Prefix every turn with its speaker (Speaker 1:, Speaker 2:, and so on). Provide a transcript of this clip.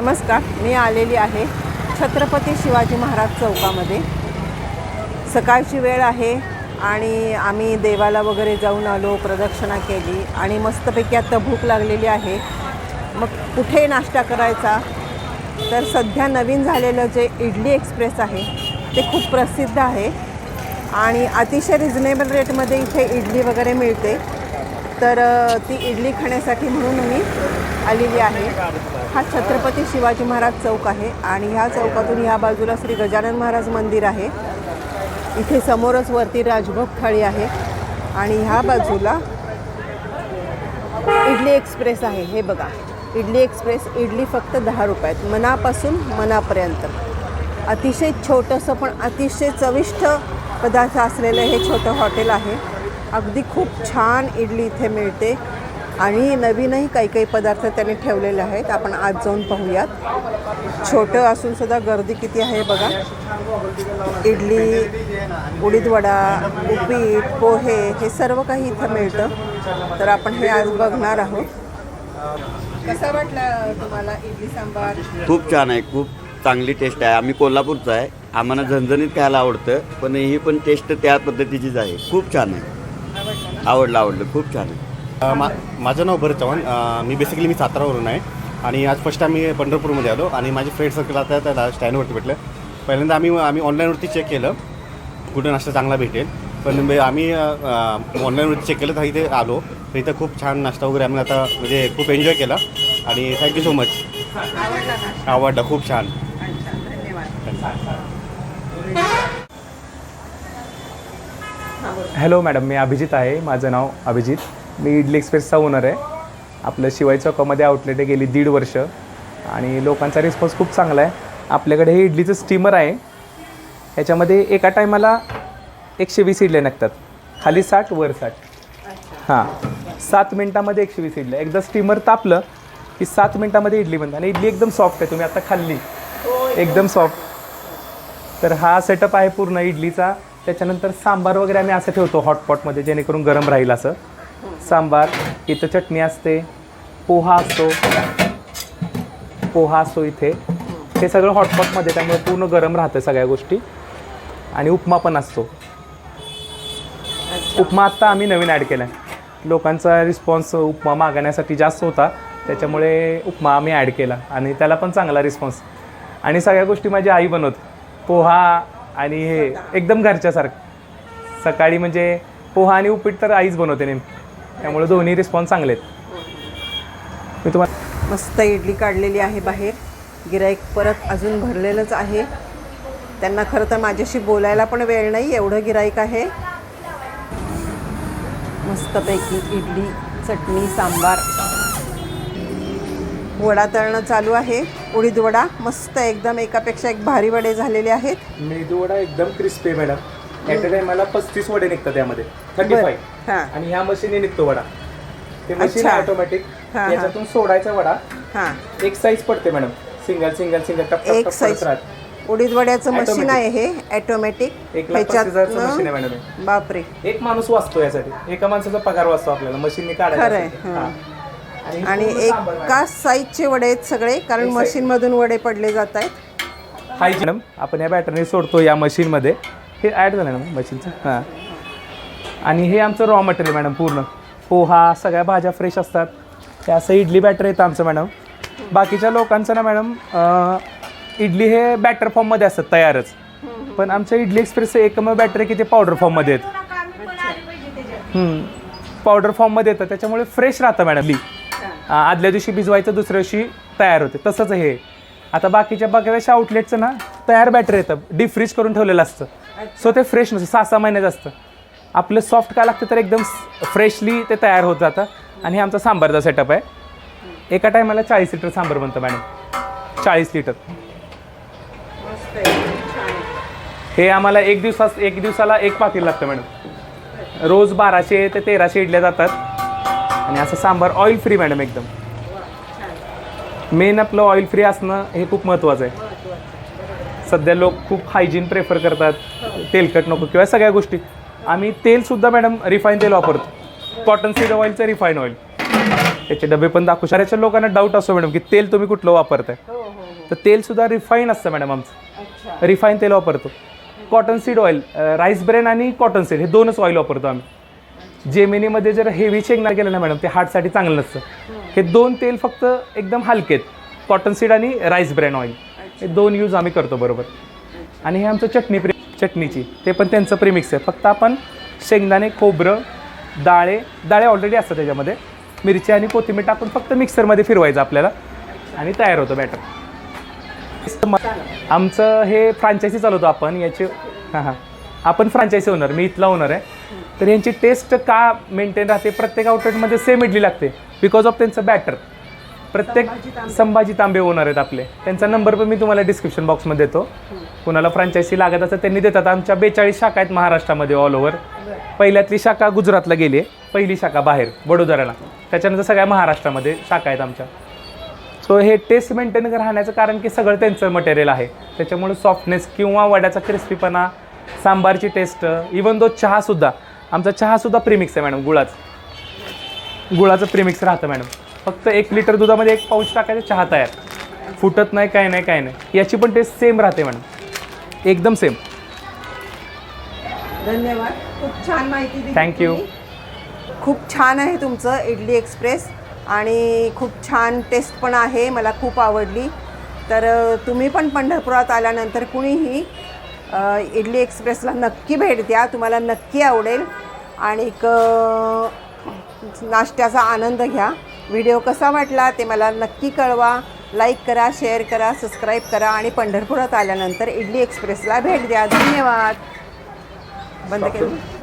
Speaker 1: नमस्कार मी आलेली आहे छत्रपती शिवाजी महाराज चौकामध्ये. सकाळची वेळ आहे आणि आम्ही देवाला वगैरे जाऊन आलो प्रदक्षिणा केली आणि मस्तपैकी आत्ता भूक लागलेली आहे. मग कुठे नाश्ता करायचा? तर सध्या नवीन झालेलं जे इडली एक्सप्रेस आहे ते खूप प्रसिद्ध आहे आणि अतिशय रिझनेबल रेटमध्ये इथे इडली वगैरे मिळते. तर ती इडली खाण्यासाठी म्हणून मी आलेली आहे. हा छत्रपती शिवाजी महाराज चौक आहे आणि ह्या चौकातून ह्या बाजूला श्री गजानन महाराज मंदिर आहे. इथे समोरच वरती राजभोग थाळी आहे आणि ह्या बाजूला इडली एक्सप्रेस आहे. हे बघा इडली एक्सप्रेस इडली फक्त दहा रुपयात. मनापासून मनापर्यंत. अतिशय छोटंसं पण अतिशय चविष्ट पदार्थ असलेलं हे छोटं हॉटेल आहे. अगदी खूप छान इडली इथे मिळते. आणि नवीनही काही काही पदार्थ त्यांनी ठेवलेले आहेत. आपण आज जाऊन पाहूयात. छोटं असून सुद्धा गर्दी किती आहे बघा. इडली उडीदवडा उपीट पोहे हे सर्व काही इथं मिळतं. तर आपण हे आज बघणार आहोत. कसा वाटला तुम्हाला इडली सांबार?
Speaker 2: खूप छान आहे. खूप चांगली टेस्ट आहे. आम्ही कोल्हापूरचं आहे. आम्हाला झणझणीत खायला आवडतं पण ही पण टेस्ट त्या पद्धतीचीच आहे. खूप छान आहे. आवडलं आवडलं. खूप छान आहे.
Speaker 3: मा माझं नाव भरत चव्हाण. मी बेसिकली मी सातारावरून आहे. आणि आज फर्स्ट टाइम मी पंढरपूरमध्ये आलो आणि माझे फ्रेंड सर्कल आता त्याला स्टँडवरती भेटलं पहिल्यांदा आम्ही आम्ही ऑनलाईनवरती चेक केलं. कुठं नाश्ता चांगला भेटेल. पण म्हणजे आम्ही ऑनलाईनवरती चेक केलं तर इथे आलो. तर इथं खूप छान नाश्ता वगैरे आम्ही आता म्हणजे खूप एन्जॉय केला. आणि थँक्यू सो मच
Speaker 1: आवडला
Speaker 3: खूप छान.
Speaker 4: हॅलो मॅडम मी अभिजित आहे. माझं नाव अभिजित. मी इडली एक्सप्रेसचा ओनर आहे. आपलं शिवाई चौकामध्ये आउटलेट आहे गेली दीड वर्ष. आणि लोकांचा रिस्पॉन्स खूप चांगला आहे. आपल्याकडे हे इडलीचं स्टीमर आहे. ह्याच्यामध्ये एका टायमाला एकशे वीस इडल्या निघतात. खाली साठ वर साठ. हां. सात मिनटामध्ये एकशे वीस इडल्या. एकदा स्टीमर तापलं की सात मिनटामध्ये इडली बनते आणि इडली एकदम सॉफ्ट आहे. तुम्ही आता खाल्ली. एकदम सॉफ्ट तर हा सेटअप आहे पूर्ण इडलीचा. त्याच्यानंतर सांबार वगैरे आम्ही असं ठेवतो हॉटपॉटमध्ये जेणेकरून गरम राहील असं. सांबार इथं चटणी असते पोहा असतो. पोहा असतो इथे. हे सगळं हॉटपॉटमध्ये त्यामुळे पूर्ण गरम राहतं सगळ्या गोष्टी. आणि उपमा पण असतो. उपमा आत्ता आम्ही नवीन ॲड केला आहे लोकांचा रिस्पॉन्स उपमा मागण्यासाठी जास्त होता. त्याच्यामुळे उपमा आम्ही ॲड केला. आणि त्याला पण चांगला रिस्पॉन्स आणि सगळ्या गोष्टी माझी आई बनवत. पोहा आणि हे एकदम घरच्यासारखं. सकाळी म्हणजे पोहा आणि उपीट तर आईच बनवते नेमकी. त्यामुळे दोन्ही रिस्पॉन्स चांगले आहेत. मी तुम्हाला
Speaker 1: मस्त इडली काढलेली आहे बाहेर. गिराईक परत अजून भरलेलंच आहे. त्यांना खरं तर माझ्याशी बोलायला पण वेळ नाही एवढं गिराईक आहे. मस्तपैकी इडली चटणी सांबार. वडा तळणं चालू आहे. उडीद वडा मस्त एकदम एकापेक्षा एक भारी वडे झालेले आहेत.
Speaker 4: मेदू वडा एकदम क्रिस्पी मॅडम ॲट टाइमाला पस्तीस वडे निघतात त्यामध्ये थर्टी. फाय
Speaker 1: हां.
Speaker 4: आणि ह्या मशीने निघतो वडा. ते मशीन
Speaker 1: अच्छा.
Speaker 4: ऑटोमॅटिक
Speaker 1: हां, हां.
Speaker 4: याच्यातून सोडायचा वडा.
Speaker 1: हां.
Speaker 4: एक साईज पडते मॅडम. सिंगल सिंगल सिंगल टप टप
Speaker 1: एक
Speaker 4: टप
Speaker 1: साईज
Speaker 4: राहते.
Speaker 1: उडीद वड्याचं मशीन
Speaker 4: Automatic.
Speaker 1: आहे हे ॲटोमॅटिक
Speaker 4: एक लाख पस्तीस हजारचं मशीन आहे मॅडम.
Speaker 1: बापरे.
Speaker 4: एक माणूस वाचतो यासाठी. एका माणसाचा पगार वाचतो आपल्याला. मशीनने काढायला
Speaker 1: हां.
Speaker 4: आणि
Speaker 1: एका साईजचे वडे आहेत सगळे कारण
Speaker 4: एक size.
Speaker 1: मशीनमधून वडे पडले जात आहेत.
Speaker 4: हाय मॅडम आपण या बॅटरीने सोडतो या मशीनमध्ये. हे ॲड झालं ना मशीनचं? हां. आणि हे आमचं रॉ मटेरियल मॅडम पूर्ण. पोहा सगळ्या भाज्या फ्रेश असतात. हे असं इडली बॅटर येतं आमचं मॅडम बाकीच्या लोकांचं ना मॅडम इडली हे बॅटर फॉर्ममध्ये असतात तयारच. पण आमच्या इडली एक्सप्रेस एकमेव बॅटर आहे की ते पावडर फॉर्ममध्ये आहेत. पावडर फॉर्ममध्ये येतं. त्याच्यामुळे फ्रेश राहतं मॅडम ली आदल्या दिवशी भिजवायचं दुसऱ्या दिवशी तयार होते. तसंच हे. आता बाकीच्या बघायच्या आउटलेटचं ना तयार बॅटर येतं. डीप फ्रीज करून ठेवलेलं असतं. सो ते फ्रेश नसतं. सहा सहा महिन्याचं असतं. आपलं सॉफ्ट काय लागतं तर एकदम फ्रेशली ते तयार होत जातं. आणि हे आमचा सांबारचा सेटअप आहे. एका टायमाला चाळीस लिटर सांबार बनतं मॅडम चाळीस लिटर हे आम्हाला एक दिवसास एक दिवसाला एक पातील लागतं मॅडम रोज बाराशे ते तेराशे इडल्या जातात. आणि असं सांबार ऑइल फ्री मॅडम एकदम. मेन आपलं ऑइल फ्री असणं हे खूप महत्त्वाचं आहे. सध्या लोक खूप हायजीन प्रेफर करतात. तेलकट नको किंवा सगळ्या गोष्टी. आम्ही तेलसुद्धा मॅडम रिफाईन तेल वापरतो. कॉटन सीड ऑइलचं रिफाईन ऑइल त्याचे डबे पण दाखवू. शहराच्या लोकांना डाऊट असतो मॅडम की तेल तुम्ही कुठलं वापरताय?
Speaker 1: हो
Speaker 4: तर तेलसुद्धा रिफाईन असतं मॅडम आमचं. रिफाईन तेल वापरतो. Cotton seed oil rice bran आणि कॉटन सीड हे दोनच ऑइल वापरतो आम्ही. जेमिनीमध्ये जर हेवी शेंगणार केलं ना मॅडम ते हार्टसाठी चांगलं नसतं. हे दोन तेल फक्त एकदम हलकेत कॉटन सीड आणि राईस ब्रेन ऑइल हे दोन यूज आम्ही करतो बरोबर. आणि हे आमचं चटणी चटणीची. ते पण त्यांचं प्रिमिक्स आहे. फक्त आपण शेंगदाणे खोबरं डाळे डाळे ऑलरेडी असतात त्याच्यामध्ये. मिरची आणि कोथिंबीर टाकून फक्त मिक्सरमध्ये फिरवायचं आपल्याला. आणि तयार होतं बॅटर आमचं हे फ्रँचायसी चालवतो आपण. याचे हां हां. आपण फ्रँचायसी ओनर मी इथला ओनर आहे. तर यांची टेस्ट का मेंटेन राहते? प्रत्येक आउटलेटमध्ये सेम इडली लागते. बिकॉज ऑफ त्यांचं बॅटर प्रत्येक संभाजी तांबे ओनर आहेत आपले. त्यांचा नंबर पण मी तुम्हाला डिस्क्रिप्शन बॉक्समध्ये देतो. कुणाला फ्रँचायसी लागत असं त्यांनी देतात. आमच्या बेचाळीस शाखा आहेत महाराष्ट्रामध्ये ऑल ओव्हर पहिल्यातली शाखा गुजरातला गेली आहे. पहिली शाखा बाहेर वडोदऱ्याला. त्याच्यानंतर सगळ्या महाराष्ट्रामध्ये शाखा आहेत आमच्या. सो हे टेस्ट मेंटेन राहण्याचं कारण की सगळं त्यांचं मटेरियल आहे. त्याच्यामुळे सॉफ्टनेस किंवा वड्याचा क्रिस्पीपणा सांबारची टेस्ट इवन दो चहासुद्धा आमचा चहासुद्धा प्रीमिक्स आहे मॅडम गुळाचं. गुळाचं प्रीमिक्स राहतं मॅडम फक्त एक लिटर दुधामध्ये एक पाऊच टाकायचं चहा तयार. फुटत नाही काय नाही काय नाही. याची पण टेस्ट सेम राहते मॅडम एकदम सेम
Speaker 1: धन्यवाद. खूप छान माहिती दिली
Speaker 4: Thank you.
Speaker 1: तुम्ही. खूप छान आहे तुमचं इडली एक्सप्रेस आणि खूप छान टेस्ट पण आहे मला खूप आवडली. तर अ, तुम्ही पण पंढरपुरात आल्यानंतर कुणीही अ, इडली एक्सप्रेसला नक्की भेट द्या तुम्हाला नक्की आवडेल. आणि क नाश्त्याचा आनंद घ्या. व्हिडिओ कसा वाटला ते मला नक्की कळवा. लाईक करा शेअर करा सबस्क्राईब करा आणि पंढरपुरात आल्यानंतर इडली एक्सप्रेसला भेट द्या. धन्यवाद. बंद केलं.